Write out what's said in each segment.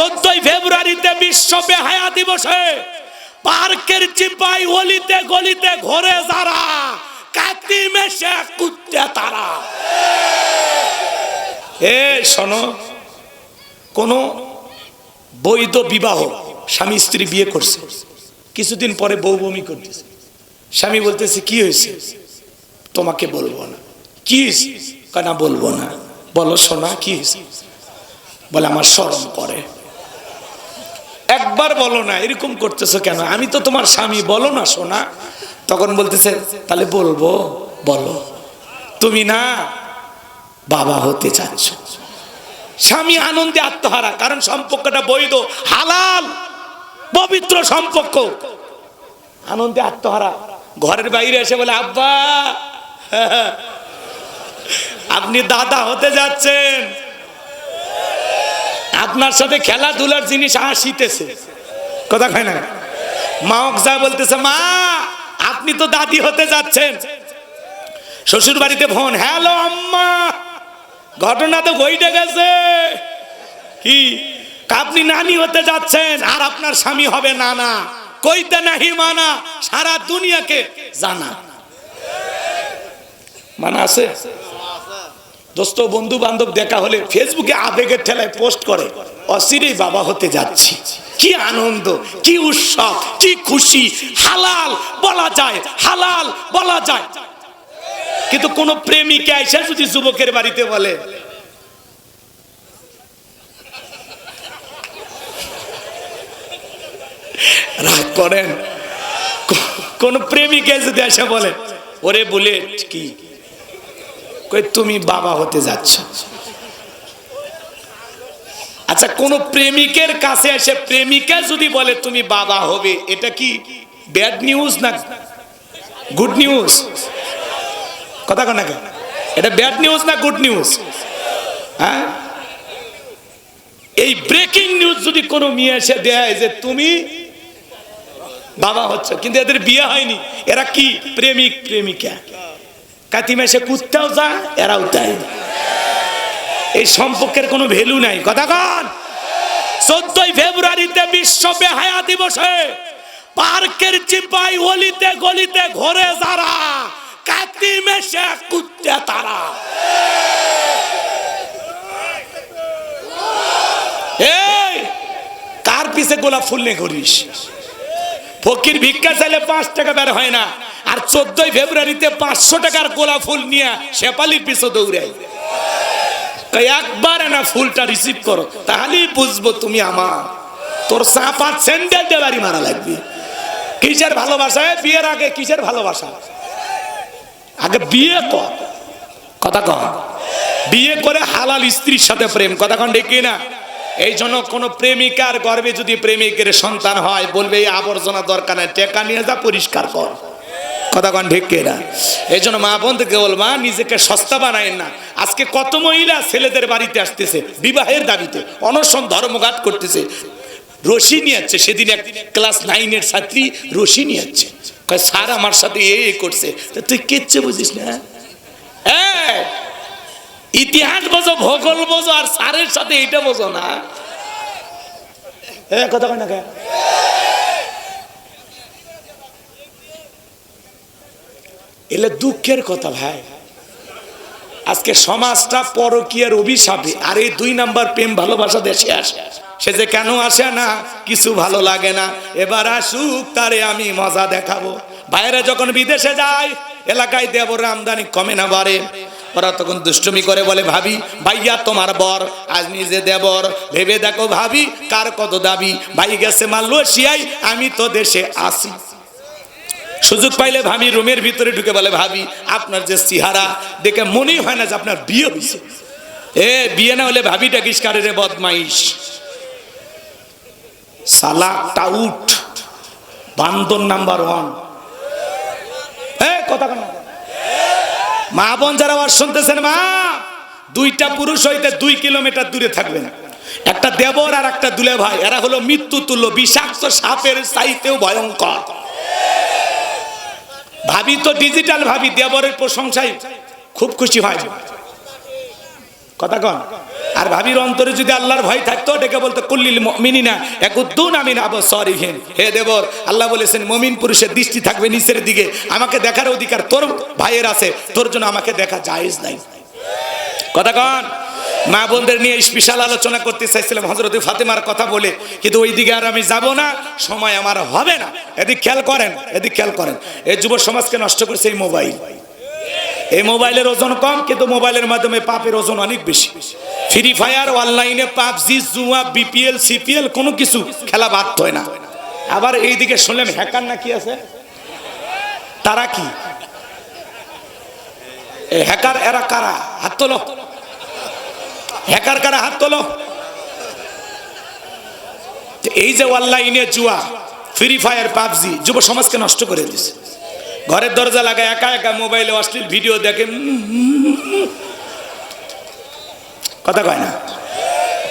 চোদ্দই ফেব্রুয়ারিতে বিশ্ব বেহায়া দিবসে পার্কের চিপাই অলিতে গলিতে ঘরে যারা, কাতি মেশে কুত্তে তারা। এ, শোনো, কোন বৈধ বিবাহ স্বামী স্ত্রী বিয়ে করছে, কিছুদিন পরে বউ বমি করতেছে। স্বামী বলতেছে, কি হয়েছে? তোমাকে বলব না। কি হয়েছে? কয় না, বলব না। বলো, শোনা, কি হয়েছে? বলে, আমার শরম করে একবার বলো না, এরকম করতেছো কেন? আমি তো তোমার স্বামী, বলো না, শোনা। তখন বলতেছে, তাহলে বলব, বলো। তুমি না বাবা হতে চাচ্ছ। স্বামী আনন্দে আত্মহারা, কারণ সম্পর্কটা বৈধ, হালাল, পবিত্র সম্পর্ক। আনন্দে আত্মহারা। ঘরের বাইরে এসে বলে, আব্বা, আপনি দাদা হতে যাচ্ছেন। আপনার সাথে খেলাধুলার জিনিস আসিতেছে কথা কয় না? মা যা বলতেছে, মা, আপনি তো দাদি হতে যাচ্ছেন। শ্বশুর বাড়িতে ফোন, হ্যালো আম্মা, ঘটনা তো বইটে গেছে। কি, আপনি নানি হতে যাচ্ছেন, আর আপনার স্বামী হবে নানা। কইতে নাহি মানা, সারা দুনিয়াকে জানা। মানা আছে? দোস্ত বন্ধু বান্ধব দেখা হলে ফেসবুকে আবেগের ঠেলায় পোস্ট করে অচিরেই বাবা হতে যাচ্ছি। কি আনন্দ, কি উৎসব, কি খুশি। হালাল বলা যায়, হালাল বলা যায়। কিন্তু কোন প্রেমিকা এসে যদি যুবকের বাড়িতে বলে, রাগ করেন? কোন প্রেমিকা যদি এসে বলে, ওরে বুলেট, কি কই, তুমি বাবা হতে যাচ্ছ। আচ্ছা কোন প্রেমিকের কাছে এসে প্রেমিকা যদি বলে তুমি বাবা হবে, এটা কি ব্যাড নিউজ না গুড নিউজ কথা কন কেন? এটা ব্যাড নিউজ না গুড নিউজ হ্যাঁ? এই ব্রেকিং নিউজ যদি কোনো মেয়ে এসে দেয় যে তুমি বাবা হচ্ছে, কিন্তু এদের বিয়ে হয়নি, এরা কি প্রেমিক, প্রেমিকা? কাতি মাসে কুত্তাও যা, এরাও তাই। এই সম্পর্কের কোনো ভ্যালু নাই। কথা কন। চোদ্দই ফেব্রুয়ারিতে বিশ্ব বেহায়া দিবসে পার্কের চিপাই অলিতে গলিতে ঘরে যারা কাতি মেশে কুত্তে তারা। এই, কার পিছে গোলাপ ফুল নিয়ে করিস ফকির ভিক্ষা চাইলে পাঁচ টাকা বের হয় না। আর চোদ্দই ফেব্রুয়ারিতে পাঁচশো টাকার গোলাপ ফুল নিয়ে শেপালির পিছে দৌড়াই একবার না ফুলটা রিসিভ করো, তাহলেই বুঝব তুমি আমার। তোর সাপাত স্যান্ডেল দেবারি মারা লাগবে। কিসের ভালোবাসা? বিয়ের আগে কিসের ভালোবাসা? আগে বিয়ে কর। কথা কন বিয়ে করে হালাল স্ত্রীর সাথে প্রেম। কথা কন ডেকে না এই জন্য কোন প্রেমিকার গর্বে যদি প্রেমিকের সন্তান হয়, বলবে এই আবর্জনা দরকার নেই, টেকা নিয়ে যা, পরিষ্কার কর। কথা কন ঢেকে না এই জন্য মা বোনকে বলবা, নিজেকে সস্তা বানায় না। আজকে কত মহিলা ছেলেদের বাড়িতে আসতেছে, বিবাহের দাবিতে, অনশন ধর্মঘাট করতেছে। রশি নিয়ে যাচ্ছে সেদিন এক ক্লাস নাইনের ছাত্রী রশি নিয়ে যাচ্ছে কয়, স্যার আমার সাথে এ এ করছে। তা তুই কেচ্ছে বুঝিস না? ইতিহাস বোঝো, ভূগোল বোঝো, আর স্যারের সাথে এইটা বোঝো না। কথা কয় না এলে দুঃখের কথা ভাই। আজকে সমাজটা পরকীয়ার অভিশাপে, আর এই দুই নাম্বার প্রেম ভালোবাসা দেশে আসে। সে যে কেন আসে না, কিছু ভালো লাগে না। এবার আসুক, তারে আমি মজা দেখাবো। বাইরে যখন বিদেশে যায়, এলাকায় দেবর আমদানি কমে না, বাড়ে। ওরা তখন দুষ্টুমি করে বলে, ভাবি, ভাইয়া তোমার বর, আজ নিজে দেবর। ভেবে দেখো ভাবি, কার কত দাবি? ভাই গেছে মালয়েশিয়ায়, আমি তো দেশে আসি। সুযোগ পাইলে ভাবি, রুমের ভিতরে ঢুকে বলে, ভাবি, আপনার যে চেহারা দেখে মনেই হয় না যে আপনার বিয়ে হয়েছে এ, বিয়ে না হলে ভাবিটা কিসকারে রে বদমাইশ? সালা টাউট বান্দর নাম্বার ওয়ান। কথা মা বোন যারা আবার শুনতেছেন মা, দুইটা পুরুষ হইতে দুই কিলোমিটার দূরে থাকবেন। একটা দেবর আর একটা দুলে ভাই এরা হলো মৃত্যু তুল্য বিষাক্ত সাপের চাইতেও ভয়ঙ্কর। ভাবি তো ডিজিটাল ভাবি, দেবরের প্রশংসায় খুব খুশি হয়। কথা কন। আর ভাবির অন্তরে যদি আল্লাহর ভয় থাকতো, ডেকে বলতো, কুল্লিল মিনিনা একুদ্দুন আমিন আব সরিহীন হে দেবর, আল্লাহ বলেছেন, মমিন পুরুষের দৃষ্টি থাকবে নিচের দিকে। আমাকে দেখার অধিকার তোর ভাইয়ের আছে, তোর জন্য আমাকে দেখা জায়েজ নাই। কথা কন। মা বোনদের নিয়ে স্পেশাল আলোচনা করতে চাইছিলাম। হজরত ফাতেমার কথা বলে, কিন্তু ওই দিকে আর আমি যাব না, সময় আমার হবে না। এদিক খেয়াল করেন, এদিক খেয়াল করেন। এই যুব সমাজকে নষ্ট করছে এই মোবাইল। এই মোবাইলের ওজন কম, কিন্তু মোবাইলের মাধ্যমে পাপের ওজন অনেক বেশি। ফ্রি ফায়ার অনলাইনে পাবজি, জুয়া, বিপিএল, সিপিএল, কোনো কিছু খেলা বাদ হয় না। আবার এইদিকে শুনলাম হ্যাকার না কি আছে? তারা কি? হ্যাকার এরা কারা? হাত তোলো। হ্যাকার কারা হাত তোলো? এই যে অনলাইনে জুয়া ফ্রি ফায়ার পাবজি, যুব সমাজকে নষ্ট করে দিছে। ঘরের দরজা লাগায় একা একা মোবাইলে অশ্লীল ভিডিও দেখে কথা কয় না?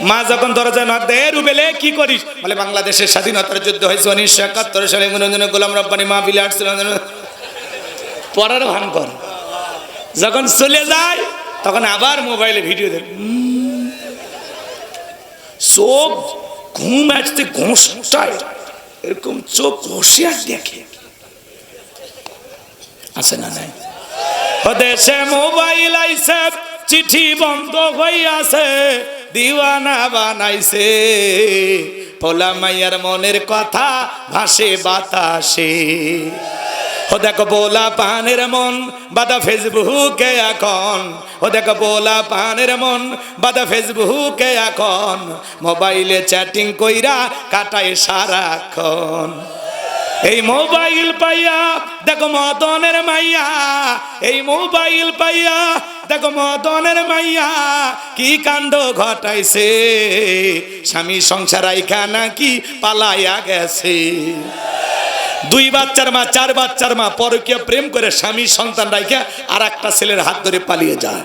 মা যখন দরজা নক দেয় রুবেলে, কি করিস? বলে, বাংলাদেশের স্বাধীনতার যুদ্ধ হয়েছে উনিশশো একাত্তর সালে। মনোরঞ্জন গোলাম রব্বানি মা বিলে আসছিল পড়ার ভান কর। যখন চলে যায়, তখন আবার মোবাইলে ভিডিও দেখ চোখ ঘুম আসতে ঘোষটায়। এরকম চোখ ঘষে আর দেখে। আছে না নাই? দেশে মোবাইল আইসে চিঠি বন্ধ হইয়াছে, দিওয়ানা বানাইছে। পোলা মাইয়ার মনের কথা ভাসে বাতাসে। ও দেখো বোলা পানের মন, বাদা ফেসবুকে এখন। ও দেখো বোলা পানের মন, বাদা ফেসবুকে এখন। মোবাইলে চ্যাটিং কইরা কাটায় সারাক্ষণ। এই মোবাইল পাইয়া, দেখো মদনের মাইয়া। এই মোবাইল পাইয়া, দেখো মদনের মাইয়া। কি কাণ্ড ঘটাইছে? স্বামী সংসার আইখা নাকি পালাইয়া গেছে। দুই বাচ্চার মা, চার বাচ্চার মা পরকীয় প্রেম করে স্বামী সন্তান রাইখা আর একটা ছেলের হাত ধরে পালিয়ে যায়।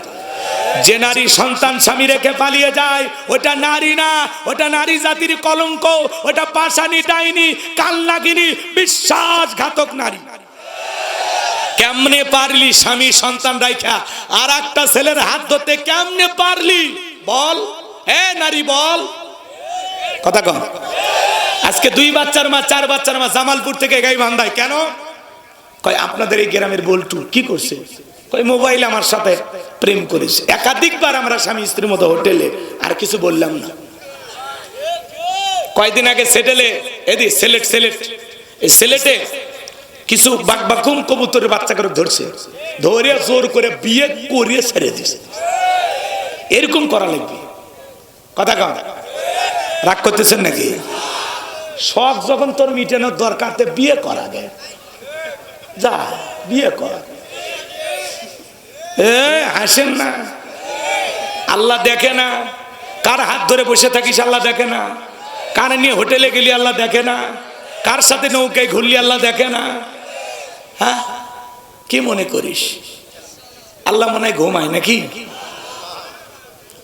যে নারী সন্তান স্বামী রেখে পালিয়ে যায়, ওটা নারী না, ওটা নারী জাতির কলঙ্ক, ওটা পাশানি ডাইনি কালনাগিনী বিশ্বাসঘাতক নারী। কেমনে পারলি স্বামী সন্তান রাইখা? আর একটা ছেলের হাত ধরতে কেমনে পারলি? বল। এ নারী, বল। কথা কম আজকে দুই বাচ্চার মা, চার বাচ্চার মা জামালপুর থেকে গাই বান্ধায়। কেন? কয়, আপনাদের এই গ্রামের বল্টু কি করছে? কয়, মোবাইল আমার সাথে প্রেম করেছে। একাধিকবার আমরা স্বামী স্ত্রীর মতো হোটেলে, আর কিছু বললাম না। কয়দিন আগে সেটেলে এদি সেলেট সেলেট, এই সেলেটে কিছু বাকবাকুম কবুতরের বাচ্চা করে ধরছে। ধরে জোর করে বিয়ে করিয়ে ছেড়ে দিছে। এরকম করা লাগবে। কথা কন। রাগ করতেছেন নাকি? শখ যখন তোর মিটানোর দরকার বিয়ে করা যা, বিয়ে কর। হাসেন না। আল্লাহ দেখে না। কার হাত ধরে বসে থাকিস আল্লাহ দেখে না। কার নিয়ে হোটেলে গেলি আল্লাহ দেখে না। কার সাথে নৌকায় ঘুরলি আল্লাহ দেখে না। হ্যাঁ? কি মনে করিস? আল্লাহ মনে হয় ঘুমায় নাকি?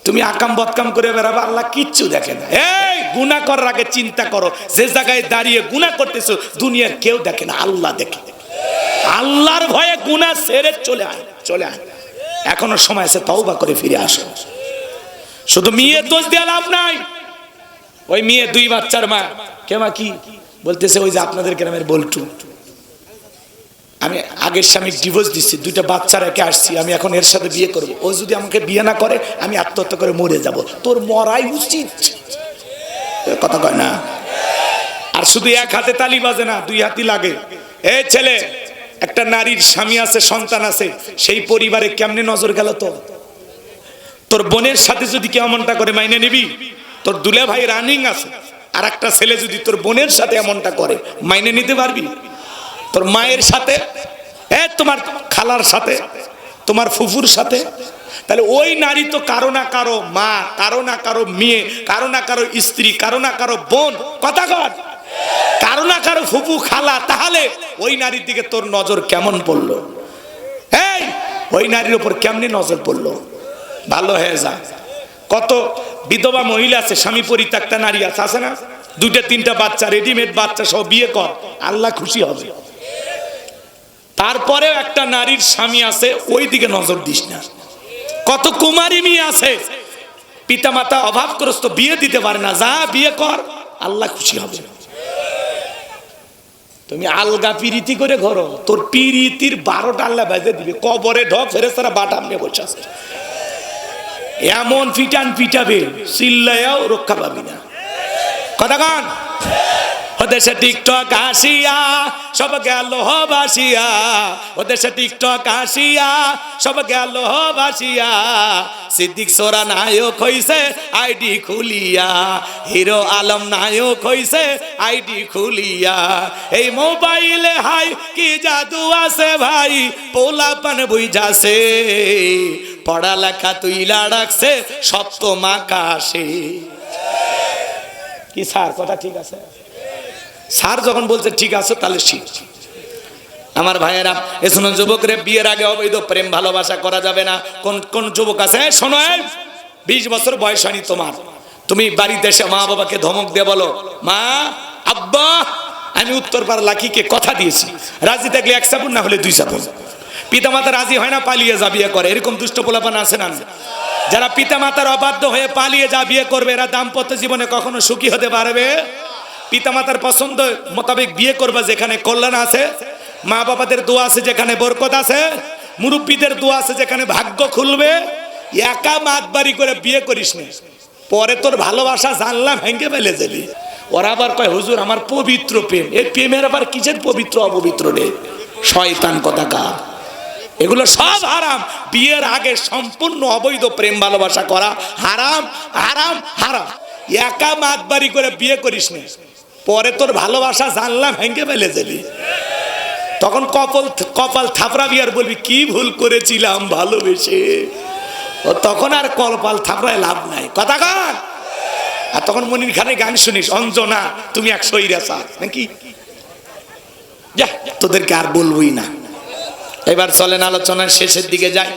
তুমি আকাম বদকাম করে বেড়াবে, আল্লাহ কিচ্ছু দেখে না। এই গুণা করার আগে চিন্তা করো। যে জায়গায় দাঁড়িয়ে গুণা করতেছো, দুনিয়ার কেউ দেখে না, আল্লাহ দেখে। আল্লাহর ভয়ে গুণা সেরে চলে আয় চলে আয়। এখনও সময় আছে, তওবা করে ফিরে আসো। শুধু মেয়ে দোষ দেওয়া লাভ নাই। ওই মেয়ে দুই বাচ্চার মা কে মা কি? বলতেছে, ওই যে আপনাদের গ্রামের বল্টু। আমি আগের স্বামী ডিভোর্স দিচ্ছি দুইটা বাচ্চা রেখে আসছি, আমি এখন এর সাথে বিয়ে করব। ও যদি আমাকে বিয়ে না করে, আমি আত্মহত্যা করে মরে যাব। তোর মরাই উচিত। কথা কয় না। আর শুধু এক হাতে তালি বাজে না, দুই হাতি লাগে। এ ছেলে, একটা নারীর স্বামী আছে, সন্তান আছে, সেই পরিবারে কেমনে নজর গেল তো তোর বোনের সাথে যদি কেউ এমনটা করে, মাইনে নিবি? তোর দুলে ভাই রানিং আছে, আর একটা ছেলে যদি তোর বোনের সাথে এমনটা করে, মাইনে নিতে পারবি? তোর মায়ের সাথে, এ তোমার খালার সাথে, তোমার ফুফুর সাথে তাহলে ওই নারী তো কারও না কারও মা, কারও না কারও মেয়ে, কারও না কারও স্ত্রী, কারও না কারও বোন। কথা কর কারও না কারও ফুফু, খালা, তাহলে ওই নারীর দিকে তোর নজর কেমন পড়ল? এই, ওই নারীর উপর কেমনি নজর পড়ল? ভালো হয়ে যা। কত বিধবা মহিলা আছে, স্বামী পরিত্যক্তা নারী আছে আছে না? দুইটা, তিনটা বাচ্চা রেডিমেড বাচ্চা সব বিয়ে কর, আল্লাহ খুশি হবে। তারপরেও একটা নারীর স্বামী আছে ওই দিকে নজর দিস না। কত কুমারী মেয়ে আছে। পিতা মাতা অভাবগ্রস্ত, বিয়ে দিতে পারে না। যা বিয়ে কর, আল্লাহ খুশি হবে। তুমি আলগা পিরিতি করে ঘরো। তোর পিরিতির বারোটা আল্লাহ বাজে দিবে। কবরে ঢক ফেরেস্তারা বাটাম নিয়ে বসে আছে। এমন পিটান পিটাবে চিল্লায়াও রক্ষা পাবি না। কথা কান? ওদেশে টিকটক আসিয়া, সব গেল বাসিয়া। ওদেশে টিকটক আসিয়া, সব গেল বাসিয়া। সিদ্দিক সোরা নায়ক হইছে, আইডি খুলিয়া। হিরো আলম নায়ক হইছে, আইডি খুলিয়া। এই মোবাইলে হাই, কি জাদু আছে ভাই? পোলাপান বুঝাছে পড়ালেখা তুইলা রাখছে, সপ্তম আকাশে। কি স্যার, কথা ঠিক আছে? স্যার যখন বলছে, ঠিক আছে, তাহলে ঠিক আমার ভাইয়েরা এসব যুবকরে, বিয়ের আগে অবৈধ প্রেম ভালোবাসা করা যাবে না। কোন কোন যুবক আছে? শোনো বিশ বছর বয়স হয়নি তোমার। তুমি বাড়িতে এসে মা বাবাকে ধমক দিয়ে বলো, মা, আব্বা, আমি উত্তর পাড়া লাখিকে কথা দিয়েছি। রাজি থাকলে এক সাবুন, না হলে দুই সাবুন। পিতামাতা রাজি হয় না, পালিয়ে যা বিয়ে করে। এরকম দুষ্ট পোলাপান আছে না? যারা পিতামাতার অবাধ্য হয়ে পালিয়ে যা বিয়ে করবে, এরা দাম্পত্য জীবনে কখনো সুখী হতে পারবে? পিতামাতার পছন্দ মোতাবেক বিয়ে করবা যেখানে কল্যাণ আছে মা বাবাদের দোয়া আছে যেখানে বরকত আছে, মুরব্বীদের দোয়া আছে যেখানে ভাগ্য খুলবে, একা মাত বাড়ি করে বিয়ে করিস না। পরে তোর ভালোবাসা জানলাম ভেঙে ফেলে যাবি ওরা আবার কয়, হুজুর, আমার পবিত্র প্রেম। এই প্রেমের আবার কিসের পবিত্র, অপবিত্র রে? শয়তান কথাকার। এগুলো সব হারাম। বিয়ের আগে সম্পূর্ণ অবৈধ প্রেম ভালোবাসা করা হারাম হারাম হারাম। একা মাত বাড়ি করে বিয়ে করিস না। পরে তোর ভালোবাসা জানলাম ভেঙে ফেলে যাবি তখন কপাল কপাল থাপড়াবি আর বলবি, কি ভুল করেছিলাম ভালোবেসে? ও তখন আর কপাল থাপড়ায় লাভ নাই। কথা কান। আর তখন মনির খানে গান শুনিস, অঞ্জনা, তুমি এক সইরাসা নাকি? যা, তোদেরকে আর বলবোই না। এবার চলেন, আলোচনার শেষের দিকে যাই।